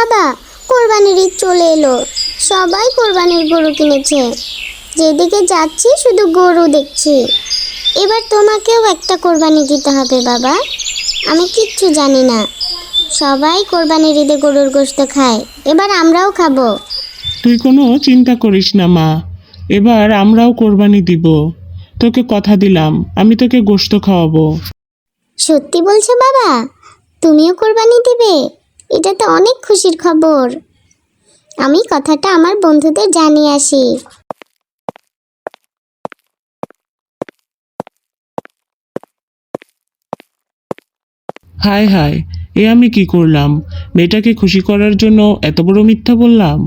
বাবা কোরবানির ঈদ চলে এলো। সবাই কোরবানির গরু কিনেছে। যেদিকে যাচ্ছি শুধু গরু দেখছি। এবার তোমাকেও একটা কোরবানি দিতে হবে বাবা। আমি কিচ্ছু জানি না। সবাই কোরবানির ঈদে গরুর গোশত খায়। এবার আমরাও খাব। তুই কোনো চিন্তা করিস না মা। এবার আমরাও কোরবানি দিব। তোকে কথা দিলাম আমি তোকে গোশত খাওয়াবো। সত্যি বলছো বাবা? তুমিও কোরবানি দিবে? এটা তো অনেক খুশির খবর। আমি কথাটা আমার বন্ধুদের জানিয়ে আসি। হায় হায়, এ আমি কি করলাম? মেয়েটাকে খুশি করার জন্য এত বড় মিথ্যা বললাম?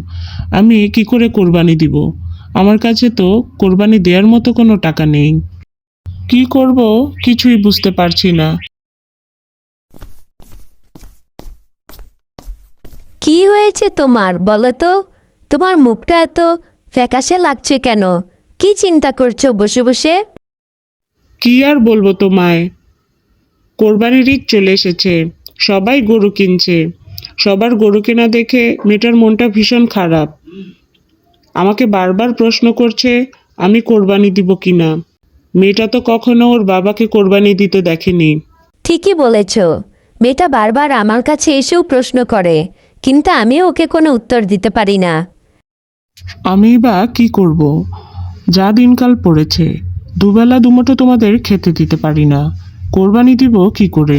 আমি কি করে কোরবানি দিব? আমার কাছে তো কোরবানি দেওয়ার মতো কোনো টাকা নেই। কি করব কিছুই বুঝতে পারছি না। কি হয়েছে তোমার? বলো তো। তোমার মুখটা এত ফ্যাকাশে লাগছে কেন? কি চিন্তা করছ বসে বসে? কি আর বলব তোমায়? কোরবানির ঈদ চলে এসেছে। সবাই গরু কিনছে। সবার গরু কেনা দেখে মেয়েটার মনটা ভীষণ খারাপ। আমাকে বারবার প্রশ্ন করছে আমি কোরবানি দিব কিনা? মেয়েটা তো কখনো ওর বাবাকে কোরবানি দিতে দেখেনি। ঠিকই বলেছ। মেয়েটা বারবার আমার কাছে এসেও প্রশ্ন করে। কিন্তু আমি ওকে কোনো উত্তর দিতে পারি না। আমি বা কি করব? যা দিনকাল পড়েছে দুবেলা দুমুঠো তোমাদের খেতে দিতে পারি না। কোরবানি দিব কি করে?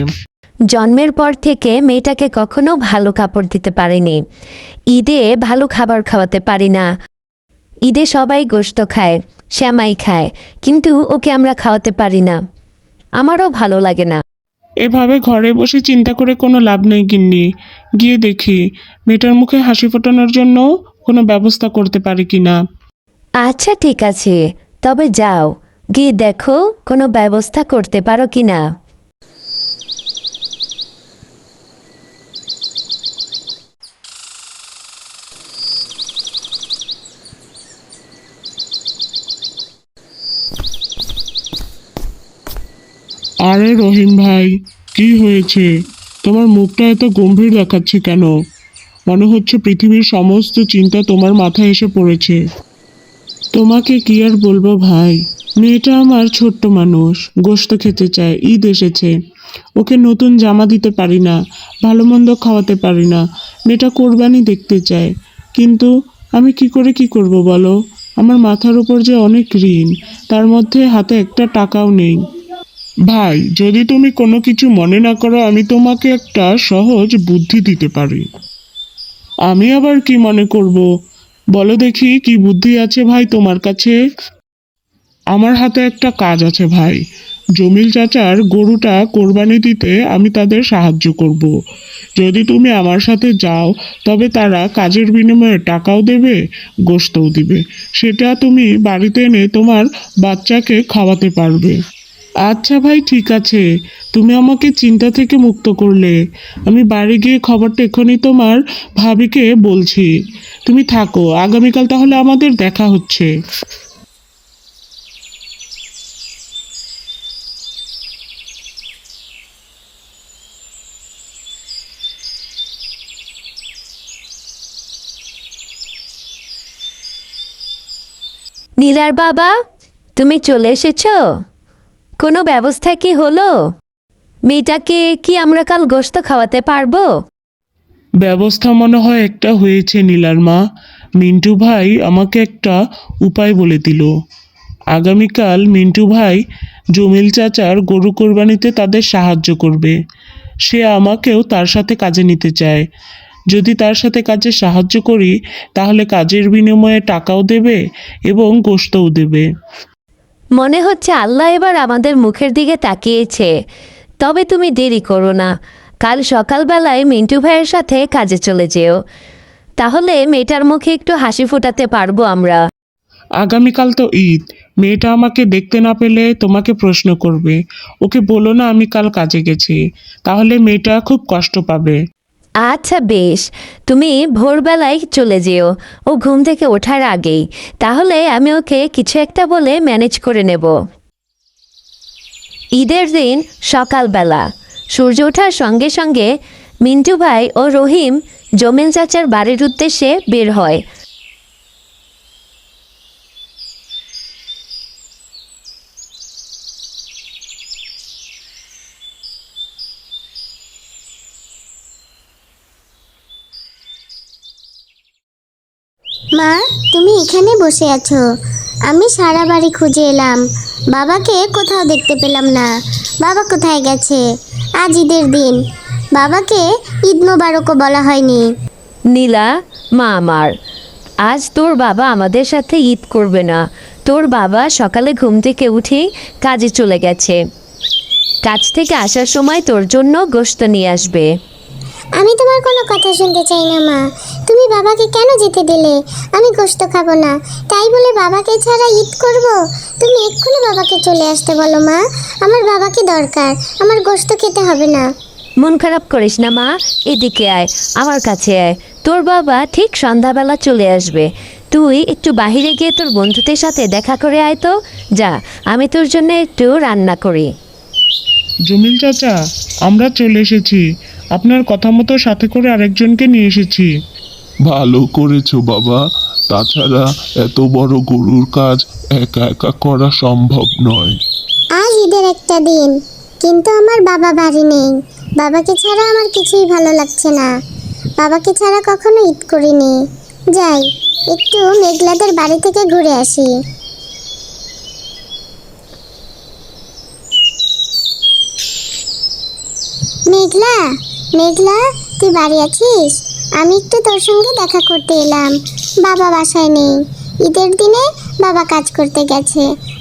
জন্মের পর থেকে মেয়েটাকে কখনো ভালো কাপড় দিতে পারিনি। ঈদে ভালো খাবার খাওয়াতে পারি না। ঈদে সবাই গোশত খায় শ্যামাই খায় কিন্তু ওকে আমরা খাওয়াতে পারি না। আমারও ভালো লাগে না। এভাবে ঘরে বসে চিন্তা করে কোনো লাভ নেই কিন্নি গিয়ে দেখি, মেয়েটার মুখে হাসি ফোটানোর জন্য কোনো ব্যবস্থা করতে পারি কি না। আচ্ছা ঠিক আছে। তবে যাও, গিয়ে দেখো কোনো ব্যবস্থা করতে পারো কি না। আরে রহিম ভাই, কি হয়েছে? তোমার মুখটা এত গম্ভীর দেখাচ্ছে কেন? মনে হচ্ছে পৃথিবীর সমস্ত চিন্তা তোমার মাথায় এসে পড়েছে। তোমাকে কি আর বলব ভাই? মেয়েটা আমার ছোট্ট মানুষ, গোশত খেতে চায়, ঈদ এসেছে। ওকে নতুন জামা দিতে পারি না, ভালো মন্দ খাওয়াতে পারি না। মেয়েটা কোরবানি দেখতে চায়। কিন্তু আমি কি করে কি করব বলো? আমার মাথার উপর যে অনেক ঋণ, তার মধ্যে হাতে একটা টাকাও নেই। ভাই, যদি তুমি কোনো কিছু মনে না করো, আমি তোমাকে একটা সহজ বুদ্ধি দিতে পারি। আমি আবার কি মনে করব? বলো দেখি, কি বুদ্ধি আছে ভাই তোমার কাছে? আমার হাতে একটা কাজ আছে ভাই। জমিল চাচার গরুটা কোরবানি দিতে আমি তাদের সাহায্য করব। যদি তুমি আমার সাথে যাও, তবে তারা কাজের বিনিময়ে টাকাও দেবে, গোশতও দিবে। সেটা তুমি বাড়িতে এনে তোমার বাচ্চাকে খাওয়াতে পারবে। আচ্ছা ভাই, ঠিক আছে। তুমি আমাকে চিন্তা থেকে মুক্ত করলে। আমি বাড়ি গিয়ে খবরটা এখনই তোমার ভাবিকে বলছি। তুমি থাকো, আগামীকাল তাহলে আমাদের দেখা হচ্ছে। নীলার বাবা, তুমি চলে এসেছ? কোনো ব্যবস্থা কি হলো? মেয়েটাকে কি আমরা কাল গোশত খাওয়াতে পারব? ব্যবস্থা মনে হয় একটা হয়েছে নীলার মা। মিন্টু ভাই আমাকে একটা উপায় বলে দিল। আগামীকাল মিন্টু ভাই জমিল চাচার গরু কোরবানিতে তাদের সাহায্য করবে। সে আমাকেও তার সাথে কাজে নিতে চায়। যদি তার সাথে কাজে সাহায্য করি, তাহলে কাজের বিনিময়ে টাকাও দেবে এবং গোশতও দেবে। মনে হচ্ছে আল্লাহ এবার আমাদের মুখের দিকে তাকিয়েছে। তবে তুমি দেরি করো না। কাল সকালবেলায় মিন্টু ভাইয়ের সাথে কাজে চলে যেও। তাহলে মেয়েটার মুখে একটু হাসি ফোটাতে পারব আমরা। আগামীকাল তো ঈদ। মেয়েটা আমাকে দেখতে না পেলে তোমাকে প্রশ্ন করবে। ওকে বলো না আমি কাল কাজে গেছি। তাহলে মেয়েটা খুব কষ্ট পাবে। আচ্ছা বেশ, তুমি ভোরবেলায় চলে যেও, ও ঘুম থেকে ওঠার আগেই। তাহলে আমি ওকে কিছু একটা বলে ম্যানেজ করে নেব। ঈদের দিন সকালবেলা, সূর্য ওঠার সঙ্গে সঙ্গে মিন্টু ভাই ও রহিম জমিন চাচার বাড়ির উদ্দেশ্যে বের হয়। মা, তুমি এখানে বসে আছো। আমি সারা বাড়ি খুঁজে এলাম। বাবাকে কোথাও দেখতে পেলাম না। বাবা কোথায় গেছে? আজ ঈদের দিন। বাবাকে ঈদ মোবারকও বলা হয়নি। নীলা, মা আমার, আজ তোর বাবা আমাদের সাথে ঈদ করবে না। তোর বাবা সকালে ঘুম থেকে উঠেই কাজে চলে গেছে। কাজ থেকে আসার সময় তোর জন্য গোশত নিয়ে আসবে। আমি তোমার কোনো কথা শুনতে চাই না মা। তুমি বাবাকে কেন যেতে দিলে? আমি গোশত খাব না। তাই বলে বাবাকে ছাড়া ঈদ করব? তুমি এক্ষুনি বাবাকে চলে আসতে বলো মা। আমার বাবাকে দরকার। আমার গোশত খেতে হবে না। মন খারাপ করিস না মা। এদিকে আয়। আমার কাছে আয়। তোর বাবা ঠিক সন্ধ্যাবেলা চলে আসবে। তুই একটু বাহিরে গিয়ে তোর বন্ধুদের সাথে দেখা করে আয় তো। যা আমি তোর জন্য একটু রান্না করি। জমিল চাচা আমরা চলে এসেছি। আপনার কথা মতো সাথে করে আরেকজনকে নিয়ে এসেছি। ভালো করেছ বাবা। তাছাড়া এত বড় গরুর কাজ একা একা করা সম্ভব নয়। আজ ঈদের একটা দিন কিন্তু আমার বাবা বাড়ি নেই। বাবাকে ছাড়া আমার কিছুই ভালো লাগছে না। বাবাকে ছাড়া কখনো ঈদ করিনি। যাই একটু মেঘলাদের বাড়ি থেকে ঘুরে আসি। মেঘলা মেঘলা, তুই বাড়ি আছিস? আমি একটু তোর সঙ্গে দেখা করতে এলাম। বাবা বাসায় নেই। ঈদের দিনে বাবা কাজ করতে গেছে।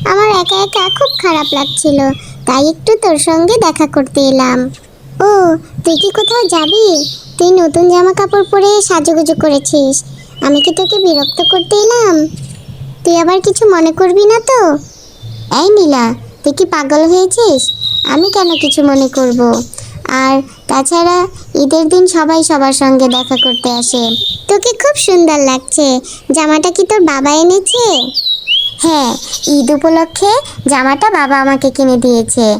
আমার একা একা খুব খারাপ লাগছিল। তাই একটু তোর সঙ্গে দেখা করতে এলাম। ও, তুই কি কোথাও যাবি? তুই নতুন জামা কাপড় পরে সাজুগুজু করেছিস। আমি কি তোকে বিরক্ত করতে এলাম? তুই আবার কিছু মনে করবি না তো? এই নীলা, তুই কি পাগল হয়েছিস? আমি কেন কিছু মনে করব? আর তাছাড়া ঈদের দিন সবাই সবার সঙ্গে দেখা করতে আসে। তোকে খুব সুন্দর লাগছে। জামাটা কি তোর বাবা এনেছে? হ্যাঁ ঈদ উপলক্ষে জামাটা বাবা আমাকে কিনে দিয়েছে।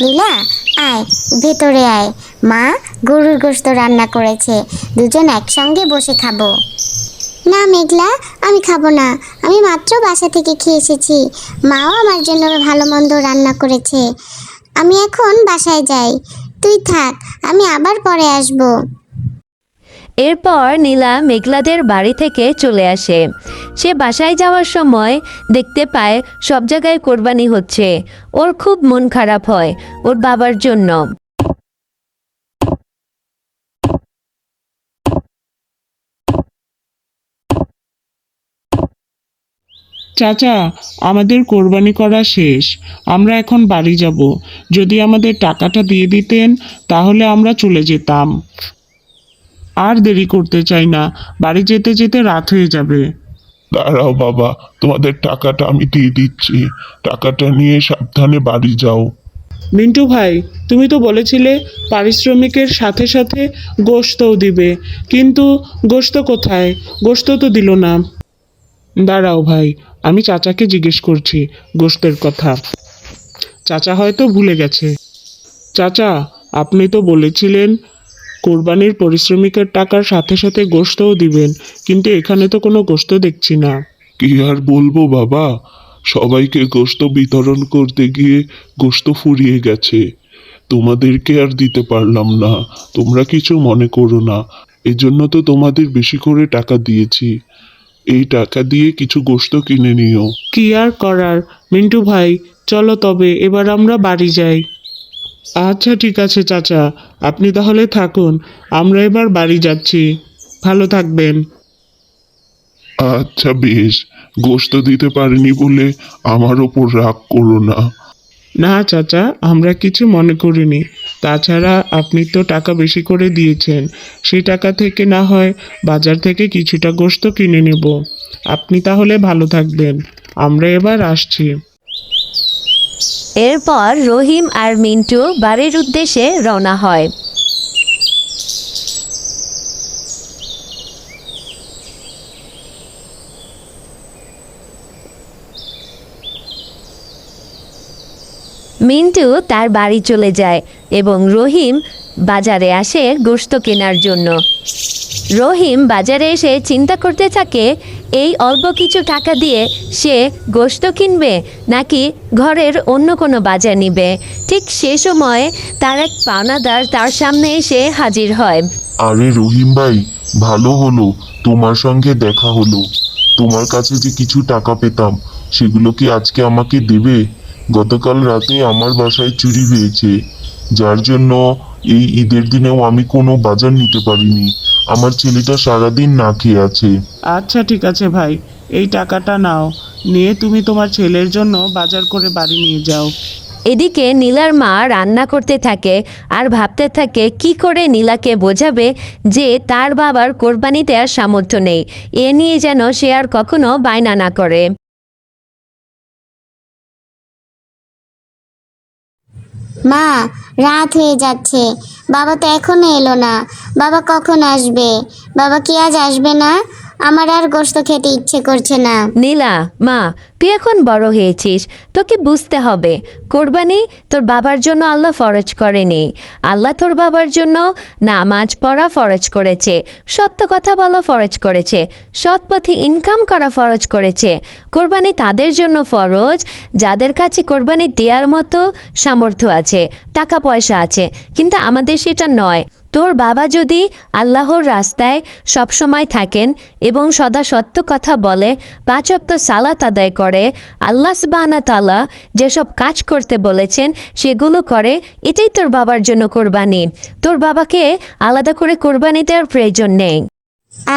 লীলা আয়, ভেতরে আয়। মা গরুর গোস্ত রান্না করেছে। দুজন একসঙ্গে বসে খাব। না মেঘলা, আমি খাব না। আমি মাত্র বাসা থেকে খেয়ে এসেছি। মাও আমার জন্য ভালো মন্দ রান্না করেছে। আমি এখন বাসায় যাই। তুই থাক, আমি আবার পরে আসব। এরপর নীলা মেঘলাদের বাড়ি থেকে চলে আসে। সে বাসায় যাওয়ার সময় দেখতে পায় সব জায়গায় কোরবানি হচ্ছে। ওর খুব মন খারাপ হয়, ওর বাবার জন্য। চাচা আমাদের কোরবানি করা শেষ। আমরা এখন বাড়ি যাব। যদি আমাদের টাকাটা দিয়ে দিতেন তাহলে আমরা চলে যেতাম। আর দেরি করতে চাই না। বাড়ি যেতে যেতে রাত হয়ে যাবে। দাঁড়াও বাবা তোমাদের টাকাটা আমি দিয়ে দিচ্ছি। টাকাটা নিয়ে সাবধানে বাড়ি যাও। মিন্টু ভাই তুমি তো বলেছিলে পারিশ্রমিকের সাথে সাথে গোশতও দিবে। কিন্তু গোশত কোথায়? গোশত তো দিল না। দাঁড়াও ভাই আমি চাচাকে জিজ্ঞেস করছি গোশতের কথা। চাচা হয়তো ভুলে গেছে। চাচা, আপনি তো বলেছিলেন কোরবানির পরিশ্রমিকের টাকার সাথে সাথে গোশতও দিবেন, কিন্তু এখানে তো কোনো গোস্ত দেখছি না। কি আর বলব বাবা? সবাইকে গোশত বিতরণ করতে গিয়ে গোশত ফুরিয়ে গেছে। তোমাদেরকে আর দিতে পারলাম না। তোমরা কিছু মনে করো না। এজন্য তো তোমাদের বেশি করে টাকা দিয়েছি। এই টাকা দিয়ে কিছু গোশত কিনে নিও। কি আর করার? মিন্টু ভাই চলো তবে এবার আমরা বাড়ি যাই। আচ্ছা ঠিক আছে চাচা। আপনি তাহলে থাকুন আমরা এবার বাড়ি যাচ্ছি। ভালো থাকবেন। আচ্ছা বেশ। গোশত দিতে পারিনি বলে আমার ওপর রাগ করো না। না চাচা আমরা কিছু মনে করিনি। তাছাড়া আপনি তো টাকা বেশি করে দিয়েছেন। সেই টাকা থেকে না হয় বাজার থেকে কিছুটা গোস্ত কিনে নেব। আপনি তাহলে ভালো থাকবেন। আমরা এবার আসছি। এরপর রহিম আর মিন্টু বাড়ির উদ্দেশ্যে রওনা হয়। মিন্টু তার বাড়ি চলে যায় এবং রহিম বাজারে আসে গোশত কেনার জন্য। রহিম বাজারে এসে চিন্তা করতে থাকে, এই অল্প কিছু টাকা দিয়ে সে গোশত কিনবে নাকি ঘরের অন্য কোনো বাজার নিবে। ঠিক সে সময় তার এক পাওনাদার তার সামনে এসে হাজির হয়। আরে রহিম ভাই, ভালো হলো, তোমার সঙ্গে দেখা হলো। তোমার কাছে যে কিছু টাকা পেতাম, সেগুলো কি আজকে আমাকে দেবে? গতকাল রাতে আমার বাসায় চুরি হয়েছে যার জন্য এই ঈদের দিনেও আমি কোনো বাজার নিতে পারিনি। আমার ছেলেটা সারাদিন না খেয়ে আছে। আচ্ছা ঠিক আছে ভাই এই টাকাটা নাও। নিয়ে তুমি তোমার ছেলের জন্য বাজার করে বাড়ি নিয়ে যাও। এদিকে নীলার মা রান্না করতে থাকে আর ভাবতে থাকে কি করে নীলাকে বোঝাবে যে তার বাবার কোরবানিতে আর সামর্থ্য নেই। এ নিয়ে যেন সে আর কখনো বায়না না করে। মা, রাত হয়ে যাচ্ছে। বাবা তো এখনও এলো না। বাবা কখন আসবে? বাবা কি আজ আসবে না? আমার আর গোস্ত খেতে ইচ্ছে করছে না। নীলা, মা, তুই এখন বড় হয়েছিস, তোকে বুঝতে হবে। কোরবানি তোর বাবার জন্য আল্লাহ ফরজ করেনি। আল্লাহ তোর বাবার জন্য নামাজ পড়া ফরজ করেছে, সত্য কথা বলা ফরজ করেছে, সৎ পথে ইনকাম করা ফরজ করেছে। কোরবানি তাদের জন্য ফরজ, যাদের কাছে কোরবানি দেওয়ার মতো সামর্থ্য আছে, টাকা পয়সা আছে, কিন্তু আমাদের সেটা নয়। তোর বাবা যদি আল্লাহর রাস্তায় সবসময় থাকেন এবং সদা সত্য কথা বলে, পাঁচ অক্ত সালাত আদায় করে, আল্লাহ সবানাতালা তালা যেসব কাজ করতে বলেছেন সেগুলো করে, এটাই তোর বাবার জন্য কোরবানি। তোর বাবাকে আলাদা করে কোরবানি দেওয়ার প্রয়োজন নেই।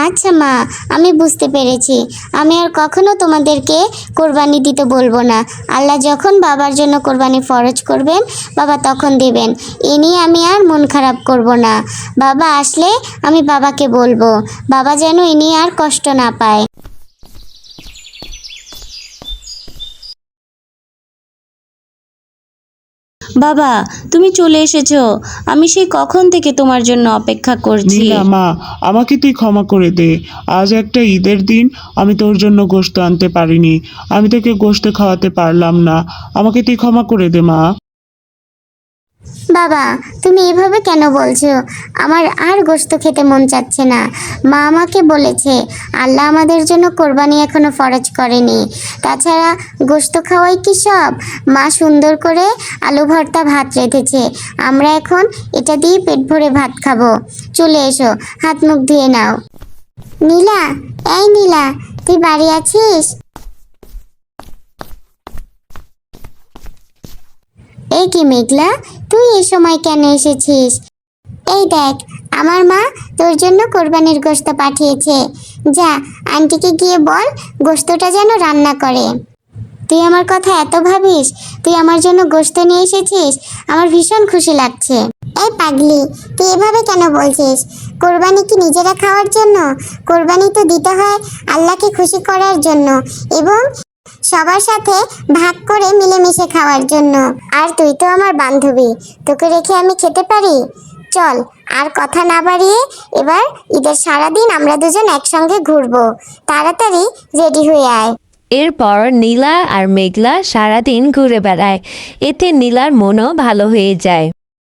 আচ্ছা মা, আমি বুঝতে পেরেছি। আমি আর কখনো তোমাদেরকে কোরবানি দিতে বলব না। আল্লাহ যখন বাবার জন্য কোরবানি ফরজ করবেন, বাবা তখন দেবেন। এ নিয়ে আমি আর মন খারাপ করব না। বাবা আসলে আমি বাবাকে বলব। বাবা যেন এ নিয়ে আর কষ্ট না পায়। বাবা, তুমি চলে এসেছ। আমি সেই কখন থেকে তোমার জন্য অপেক্ষা করছি। মা, আমাকে তুই ক্ষমা করে দে। আজ একটা ঈদের দিন, আমি তোর জন্য গোশত আনতে পারিনি। আমি তোকে গোশত খাওয়াতে পারলাম না। আমাকে তুই ক্ষমা করে দে, মা। বাবা, তুমি এভাবে কেন বলছো? আমার আর গোস্ত খেতে মন চাচ্ছে না। মা আমাকে বলেছে, আল্লাহ আমাদের জন্য কোরবানি এখনও ফরজ করেনি। তাছাড়া গোস্ত খাওয়াই কি সব? মা সুন্দর করে আলু ভর্তা ভাত রেঁধেছে। আমরা এখন এটা দিয়ে পেট ভরে ভাত খাব। চলে এসো, হাত মুখ ধুয়ে নাও। নীলা, এই নীলা, তুই বাড়ি আছিস এই কি মেঘলা? তুই এই সময় কেন এসেছিস? এই দেখ, আমার মা তোর জন্য কোরবানির গোশত পাঠিয়েছে। যা, আন্টিকে গিয়ে বল গোশতটা যেন রান্না করে। তুই আমার কথা এত ভাবিস? তুই আমার জন্য গোশত নিয়ে এসেছিস? আমার ভীষণ খুশি লাগছে। এই পাগলি, তুই এভাবে কেন বলছিস? কোরবানি কি নিজেরা খাওয়ার জন্য? কোরবানি তো দিতে হয় আল্লাহকে খুশি করার জন্য। এবং সবার সাথে ভাগ করে মিলেমিশে খাওয়ার জন্য। আর তুই তো আমার বান্ধবী, তোকে রেখে আমি খেতে পারি? চল, আর কথা না বাড়িয়ে এবার ঈদের সারাদিন আমরা দুজন একসঙ্গে ঘুরবো। তাড়াতাড়ি রেডি হয়ে আয়। এরপর নীলা আর মেঘলা সারাদিন ঘুরে বেড়ায়। এতে নীলার মনও ভালো হয়ে যায়।